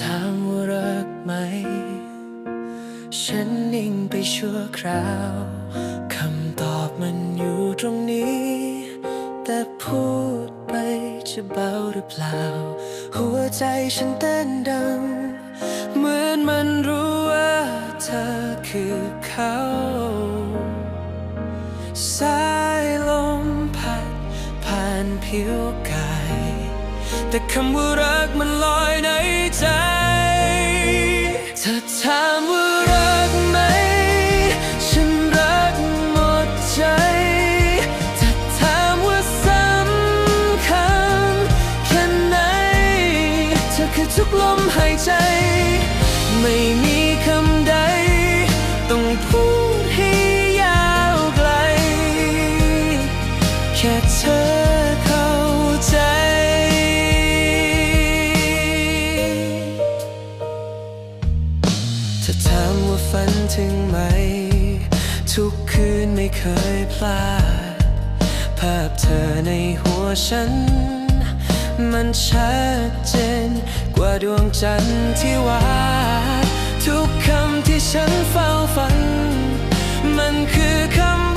ถ้ามว่ารักไหม ฉันนิ่งไปชั่วคราวคำตอบมันอยู่ตรงนี้ แต่พูดไปจะเบาหรือเปล่า หัวใจฉันเต้นดัง เหมือนมันรู้ว่าเธอคือเขาสายลมพัดผ่านผิวกาย แต่คำว่ารักมันลอยในใจ เธอถามว่ารักไหม ฉันรักหมดใจเธอถามว่าสำคัญแค่ไหน เธอคือทุกลมหายใจ ไม่มี นไม่เคยพลาด ภาพเธอในหัวฉัน มันชัดเจน กว่าดวงจันทร์ที่วาดทุกคำที่ฉันเฝ้าฝัน มันคือคำ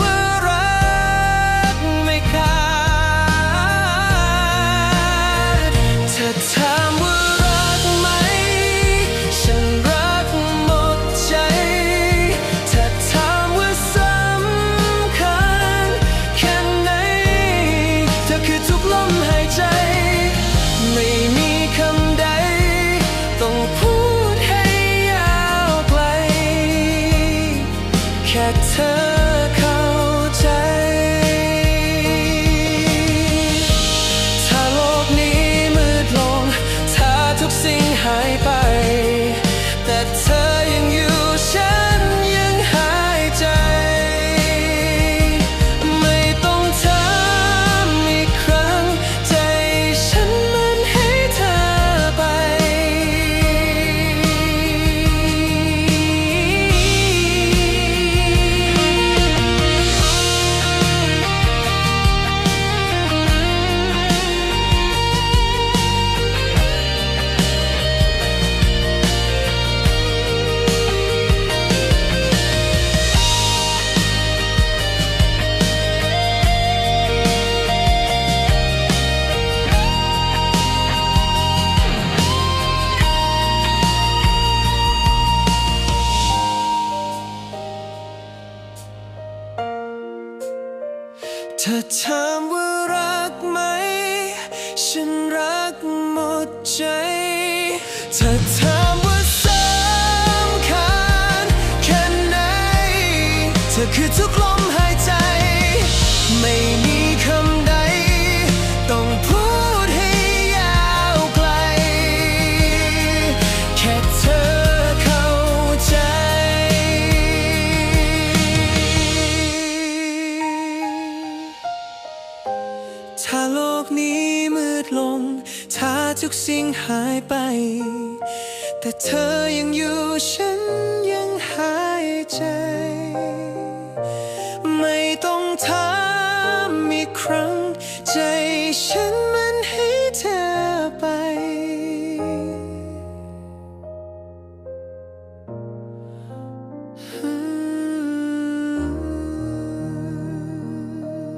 เธอถามว่ารักไหม ฉันรัก ถ้าโลกนี้มืดลง ถ้าทุกสิ่งหายไป แต่เธอยังอยู่ฉันยังหายใจ ไม่ต้องถามอีกครั้ง